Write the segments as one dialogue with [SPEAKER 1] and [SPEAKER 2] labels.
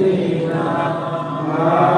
[SPEAKER 1] রে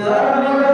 [SPEAKER 1] Glória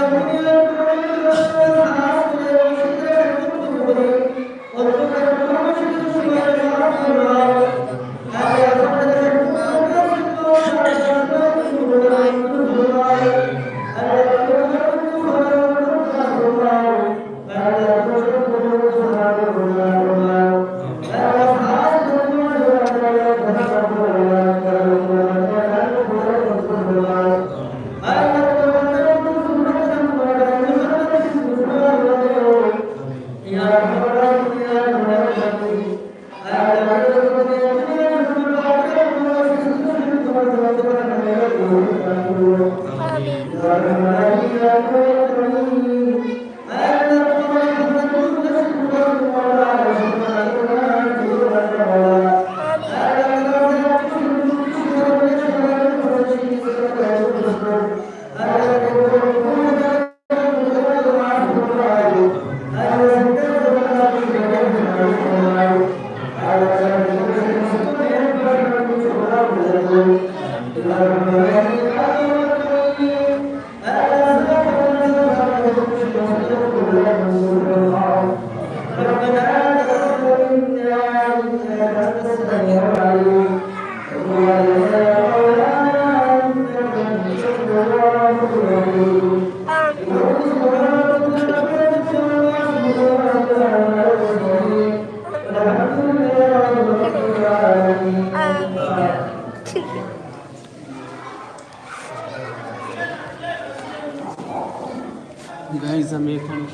[SPEAKER 2] guys আমি এখানে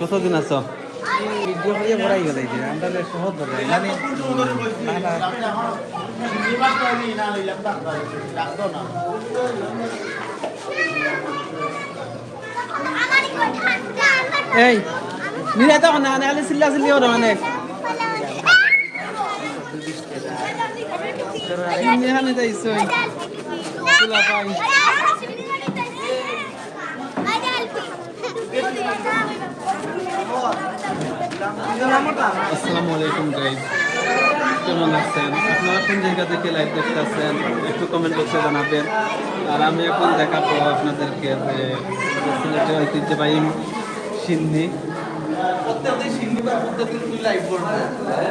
[SPEAKER 2] কতদিন আছো
[SPEAKER 3] ভিডিও করে বড়াই গেল যে আমরা সহজ ধরে মানে
[SPEAKER 2] এই তো না চিল্লা চিল্লিও না অনেক এখানে আসসালামু আলাইকুম গাইজ কেমন আছেন? আপনারা কোন জায়গা থেকে লাইভ দেখতেছেন? একটু কমেন্ট বক্সে জানাবেন। আর আমি এখন দেখাবো আপনাদেরকে ঐতিহ্যবাহী সিন্নি। প্রত্যেকদিন সিন্নিবার প্রত্যেকদিন তুই লাইভ করবে।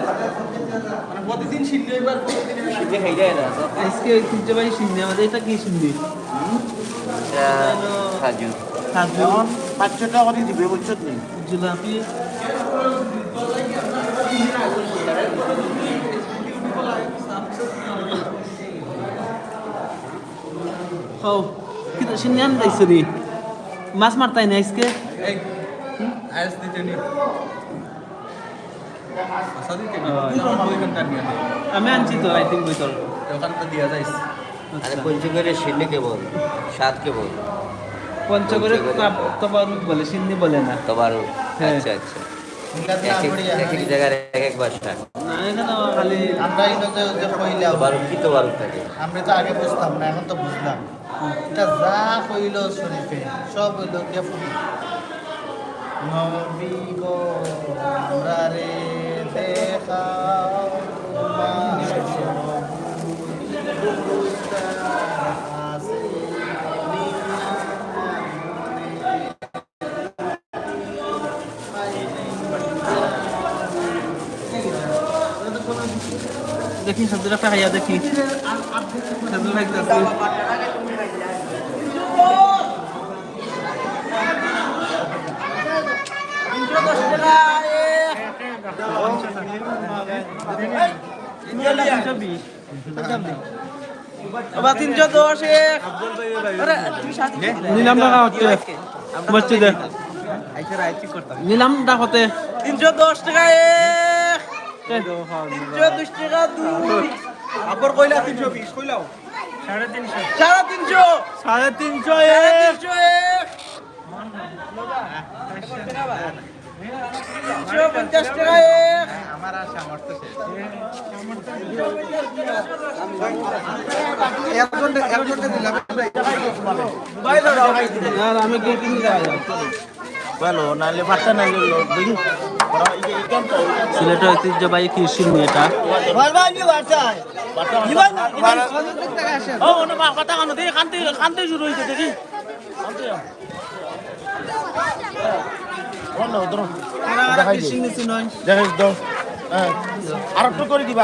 [SPEAKER 2] মানে প্রতিদিন সিন্নিবার প্রতিদিন সিন্নি খাই যায় না। আজকে ঐতিহ্যবাহী সিন্নি আমাদের এটা কি সিন্নি
[SPEAKER 4] সাজু।
[SPEAKER 2] কাজু
[SPEAKER 4] পাঁচশো টাকা করে দিবে বলছো তুমি?
[SPEAKER 2] জিলাপি। ও কিন্তু সিন্নিয়ান দাইছো মাছ মারতাই না আজকে?
[SPEAKER 5] পুরো ওইখানকার নিয়ে দে
[SPEAKER 2] আমি আনছি তো আই থিঙ্ক বইতল
[SPEAKER 5] ওখানটা দিয়া যাইস
[SPEAKER 4] আরে পঞ্চগড়ের সিন্নি কেবল সাত কেবল
[SPEAKER 2] পঞ্চগড়ে তোমার বলে সিন্নি বলে না।
[SPEAKER 4] তোমার
[SPEAKER 2] হ্যাঁ।
[SPEAKER 4] আচ্ছা আচ্ছা।
[SPEAKER 3] আমরা
[SPEAKER 4] তোবারুক কি তোবারুক
[SPEAKER 3] তো আগে বুঝতাম না এখন তো বুঝলাম। এটা যা কইল শরীফে সব হইল গিয়া নবী গো আমরা রে দেখা
[SPEAKER 2] দেখি। সবজিটা খাইয়া দেখি সবজি খাইতেছি তিনশো দশ নিলাম টাকা হচ্ছে মসজিদে নিলাম টাকা হতে তিনশো। দশ টাকা তিনশো। দশ টাকা দুই আবার কইলা তিনশো বিশ কইলাও সাড়ে তিনশো সাড়ে তিনশো সাড়ে তিনশো এক। পঞ্চাশ টাকা এক আর আমি কি কিনে দেওয়া
[SPEAKER 3] বলো নালে নাই দেখি।
[SPEAKER 2] সিলেটের ঐতিহ্যবাহী কৃষি নিয়ে এটা
[SPEAKER 3] বারবার কি বারতায়
[SPEAKER 2] ও ওনা কথা কানো দেখি কানতে কানতে শুরু হইছে দেখি
[SPEAKER 3] বলো ধরো
[SPEAKER 2] কৃষি নিছি নয়
[SPEAKER 3] দেখাই দাও আর একটু করে দিবা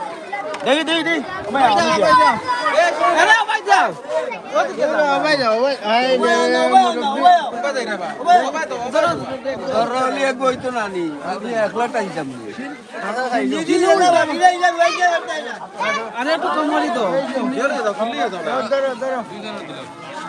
[SPEAKER 2] গেছে তা বাটে বাটে দাও দাও। দাও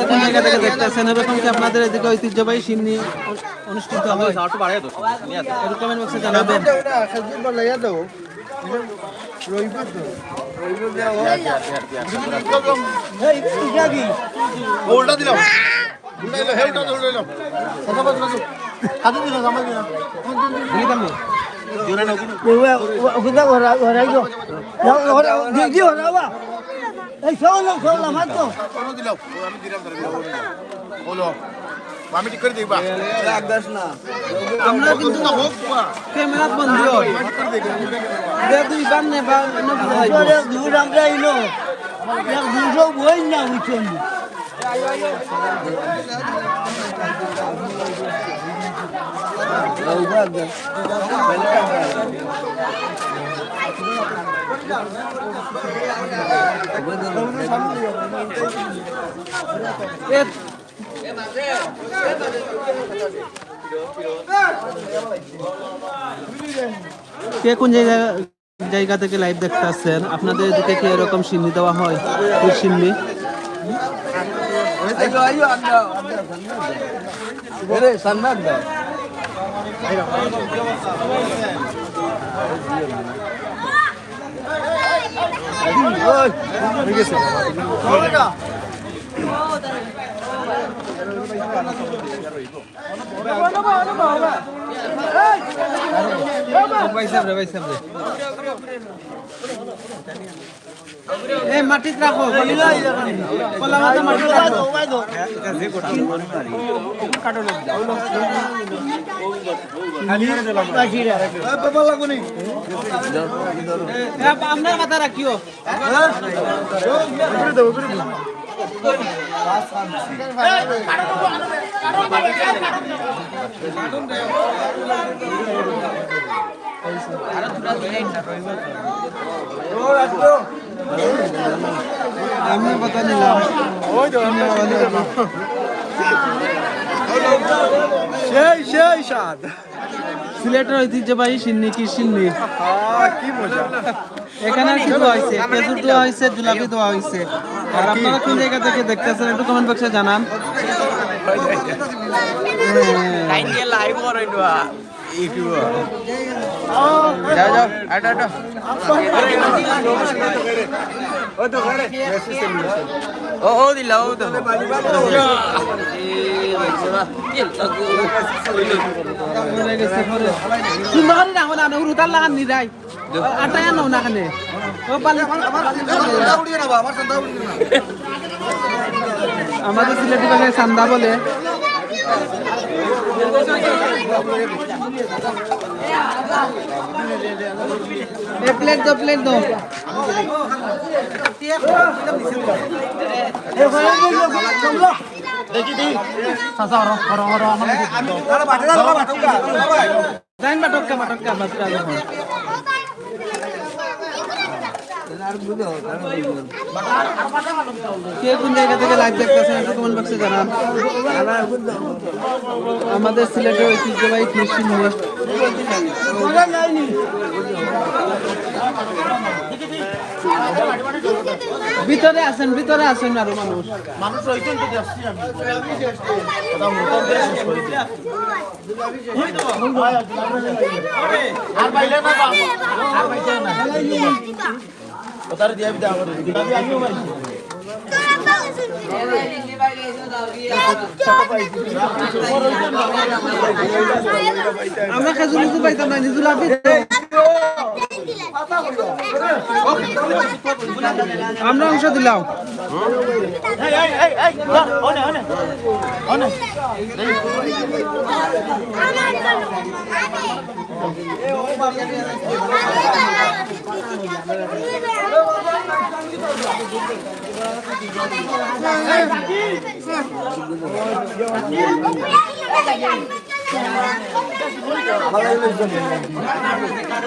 [SPEAKER 2] কোন জায়গা থেকে দেখতেছেন এরকম কি আপনাদের এদিকে ঐতিহ্যবাহী সিন্নি অনুষ্ঠিত হবে একটু কমেন্ট বক্সে জানাবেন
[SPEAKER 3] উল্টা দিলাম। উল্টা দিলাম। হেলটা উল্টা দিলাম। কথা বল কথা কাজে দিলাম জামাই দিলাম। জোরে নাও। কিন্তু এই চলো চলো মাত্র কোনো দিলাও আমি দিলাম। বলো। আমি ঠিক করে দিবা
[SPEAKER 2] আমরা কিন্তু ক্যামেরা বন্ধ। হয় দে দুই বার নে না
[SPEAKER 3] দূর আমরা ইনো এক দুশো বই না উঠুন।
[SPEAKER 2] কে কোন জায়গা জায়গা থেকে লাইভ দেখতে আসছেন? আপনাদের এদিকে কি এরকম সিন্নি দেওয়া হয়? এই সিন্নি পয়সা রে পয়সা রে এই মাটিত রাখো কলা মাথা মাটিত রাখো এ, আপনার মাথা রাখিও আমি কথা নিলাম
[SPEAKER 3] সেই সেই স্বাদ।
[SPEAKER 2] সিলেটের ঐতিহ্যবাহী সিন্নি কি সিন্নি?
[SPEAKER 3] কি মজা
[SPEAKER 2] এখানে কি দেওয়া হয়েছে? খেজুর দেওয়া হয়েছে জিলাপি দেওয়া হয়েছে। আর আপনারা কোন জায়গা থেকে দেখতেছেন একটু কমেন্ট বক্সে জানান। সুন্দর না হলে আনে উরুতার লাগান নি রাই আটাই আনো না খানে ও পালি আমাদের সিলেটি ভাষায় সান্দা বলে। এ প্লেট দো প্লেট দো
[SPEAKER 3] দেখি দি। সাসা রো রো রো আমার
[SPEAKER 2] বাটকা বাটকা বাটকা বাটকা যখন কে কোন জায়গা থেকে লাইভ দেখতেছেন একটু কমেন্ট বক্সে জানান। আমাদের সিলেটের ঐতিহ্যবাহী কৃষি ভিতরে আছেন ভিতরে আছেন আরও মানুষ।
[SPEAKER 3] মানুষ রইছেন তো যাচ্ছি আমি আর পাইলে না। আর পাইছে না। ওতার দিয়া বিদা করে দিলাবি আমিও পাইছি
[SPEAKER 2] আমরা খেজুর লিচু পাইতাম না নিজু লাভ আমরা অংশ দিলাম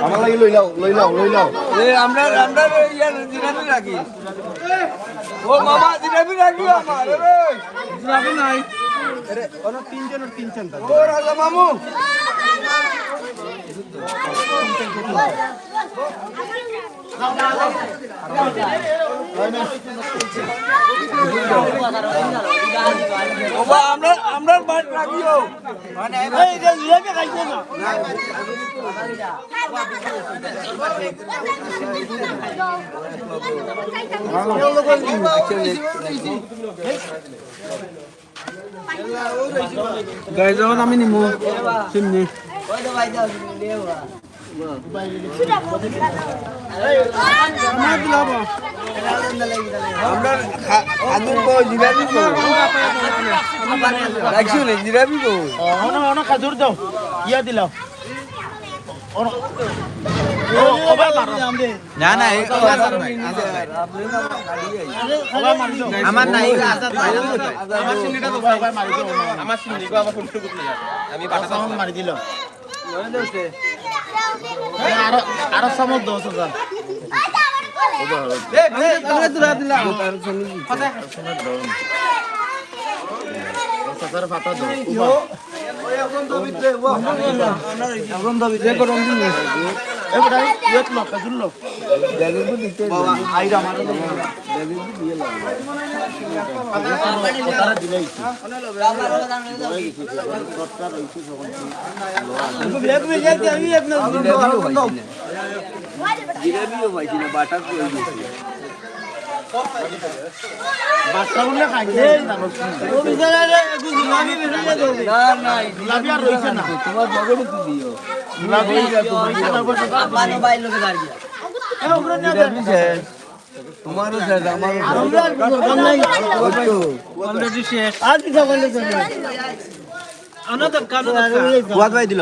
[SPEAKER 6] আমার লাগি লই লাও লই লাও লই লাও
[SPEAKER 2] আমরা আমরা জিরাপি রাখি ও মামা জিরাপি রাখি আমার জিরাপি নাই ও রাজা মামু। আমরা আমরা বাট রাখিও
[SPEAKER 3] এই যে জিলাপি খাইছে না?
[SPEAKER 2] গাই আমি নিমু চিমনি।
[SPEAKER 6] আমরা আদুর কো জিরাবি কো রাখছো নে জিরাবি কো
[SPEAKER 3] অন অন খাজুর দাও। ইয়া দিলাও। অন। ও ওবা মারো।
[SPEAKER 6] না না এই
[SPEAKER 3] ওবা মারি দাও
[SPEAKER 6] আমার না এই আজাদ ভাই।
[SPEAKER 3] আমার সিন্নিটা তো ওবা মারি। দাও আমার সিন্নি কো আমার ফুলটু গুতলে আমি মারি দিলাম আরও সমত দোস হাজার হাজার ফাটা দাও এবারে এক
[SPEAKER 6] জিরাবিও পাইছি না বাটা কই গেছে তোমারও শেষ আমারও
[SPEAKER 2] শেষ
[SPEAKER 6] বুয়াদ ভাই দিল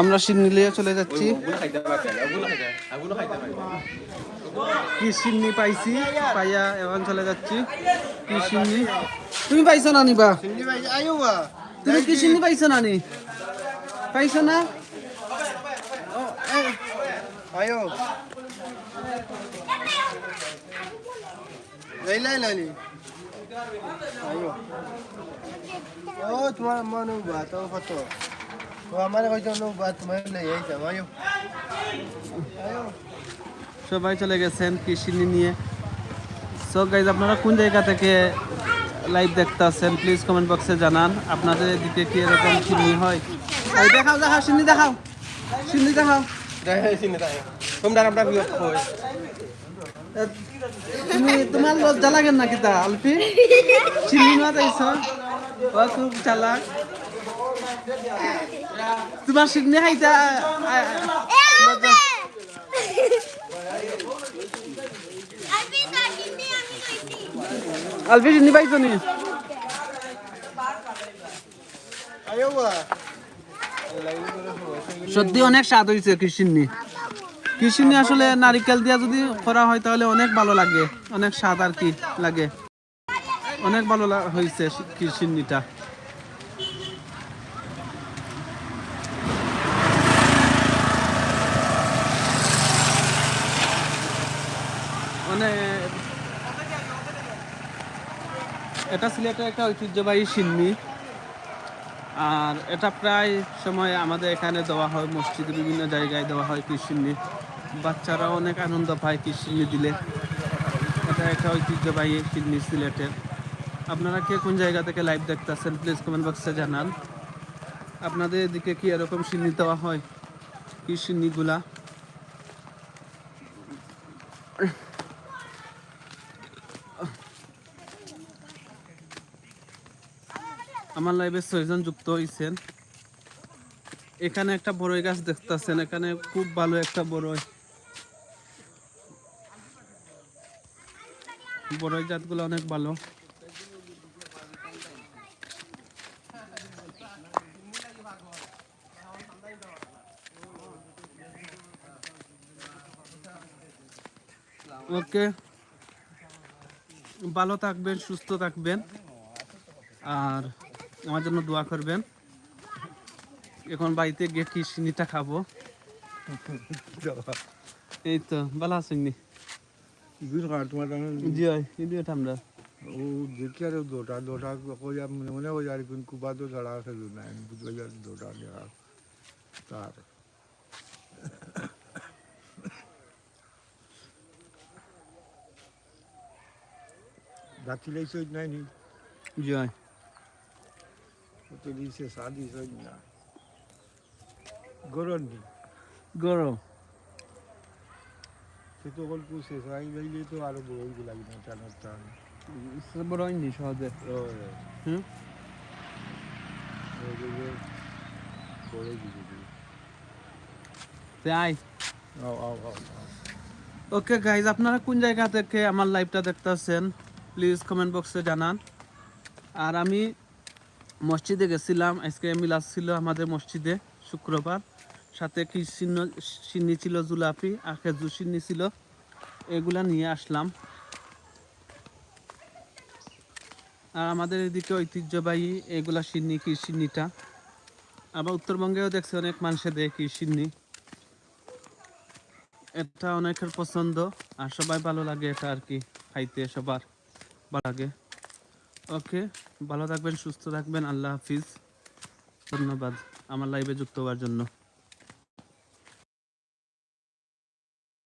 [SPEAKER 4] আমরা
[SPEAKER 2] সিন্নিলিয়ে চলে যাচ্ছি। কি সিন্নি পাইছি পাইয়া এখন চলে যাচ্ছি। কি সিন্নি তুমি পাইছো না নিবা তুমি কি সিন্নি পাইছো না নি? পাইছো না?
[SPEAKER 6] আয়ো লাইলাই লাইলি আয়ো ও তোমার মনে বাত ও ফটো।
[SPEAKER 2] সবাই চলে গেছেন কি সিন্নি নিয়ে। সো গাইজ আপনারা কোন জায়গা থেকে লাইভ দেখতে আছেন প্লিজ কমেন্ট বক্সে জানান। আপনাদের এদিকে কি এরকম চিনি হয়? দেখাও দেখাও সিন্নি দেখাও। সিন্নি দেখাও।
[SPEAKER 5] তোমরা আমরা বিরত হই
[SPEAKER 2] তুমি তোমার লজ্জা লাগে নাকি তা আলফি? চিনি না তাইছ ও খুব চালাক। তোমার সিগনে খাইতা আলফি চিনি পাইছ নি
[SPEAKER 6] আয়ো বা।
[SPEAKER 2] সত্যি অনেক স্বাদ হয়েছে কৃষিনি কৃষিনি আসলে নারিকেল দিয়া যদি করা হয় তাহলে অনেক ভালো লাগে। অনেক স্বাদ আর কি লাগে। অনেক ভালো হয়েছে কৃষিনিটা মানে এটা সিলেটের একটা ঐতিহ্যবাহী সিন্নি। আর এটা প্রায় সময় আমাদের এখানে দেওয়া হয়, মসজিদে বিভিন্ন জায়গায় দেওয়া হয় কৃষিনি বাচ্চারা অনেক আনন্দ পায় কৃষিনি দিলে। এটা একটা ঐতিহ্যবাহী সিন্নি সিলেটের। আপনারা কে কোন জায়গা থেকে লাইভ দেখতেছেন প্লিজ কমেন্ট বক্সে জানান। আপনাদের এদিকে কি এরকম সিন্নি দেওয়া হয়? কি আমার লাইভে ছয়জন যুক্ত হয়েছেন এখানে একটা বড়ই গাছ দেখতেছেন, এখানে খুব ভালো একটা বড়ই। বড়ই জাতগুলো অনেক ভালো। ওকে। ভালো থাকবেন, সুস্থ থাকবেন। আর আমার জন্য দোয়া করবেন। এখন বাড়িতে গিয়ে কি সিনিটা খাব। এই তো ভালো আছেন নি? জি হয় ইডিও আমরা।
[SPEAKER 6] ও দেখি আর দোটা দোটা কইয়া মনে মনে কইয়া আর কোন কুবা তো ছাড়া আছে না দোটা তার।
[SPEAKER 7] লাইছ নাই নি? না গরম নি
[SPEAKER 2] গরম
[SPEAKER 7] সে তো অল্প শেষ লাইলে তো আরও লাগি না টানার টান
[SPEAKER 2] বড় হয়নি সহজে হুম তাই ওকে গাইজ আপনারা কোন জায়গা থেকে আমার লাইভটা দেখতেছেন প্লিজ কমেন্ট বক্সে জানান আর আমি মসজিদে গেছিলাম। আজকে মিলাদ ছিল আমাদের মসজিদে শুক্রবার। সাথে কি সিন্ন, সিন্নি ছিল, জুলাপি, আর খেজুর সিন্নি ছিল। এগুলা নিয়ে আসলাম। আর আমাদের এদিকে ঐতিহ্যবাহী এগুলা সিন্নি, কি সিন্নিটা? আবার উত্তরবঙ্গেও দেখছি অনেক মানুষে দেয় কি সিন্নি। এটা অনেকের পছন্দ, আর সবাই ভালো লাগে এটা আর কি, খাইতে সবার ভালো লাগে। ওকে ভালো থাকবেন সুস্থ থাকবেন আল্লাহ হাফিজ। ধন্যবাদ আমার লাইভে যুক্ত হওয়ার জন্য।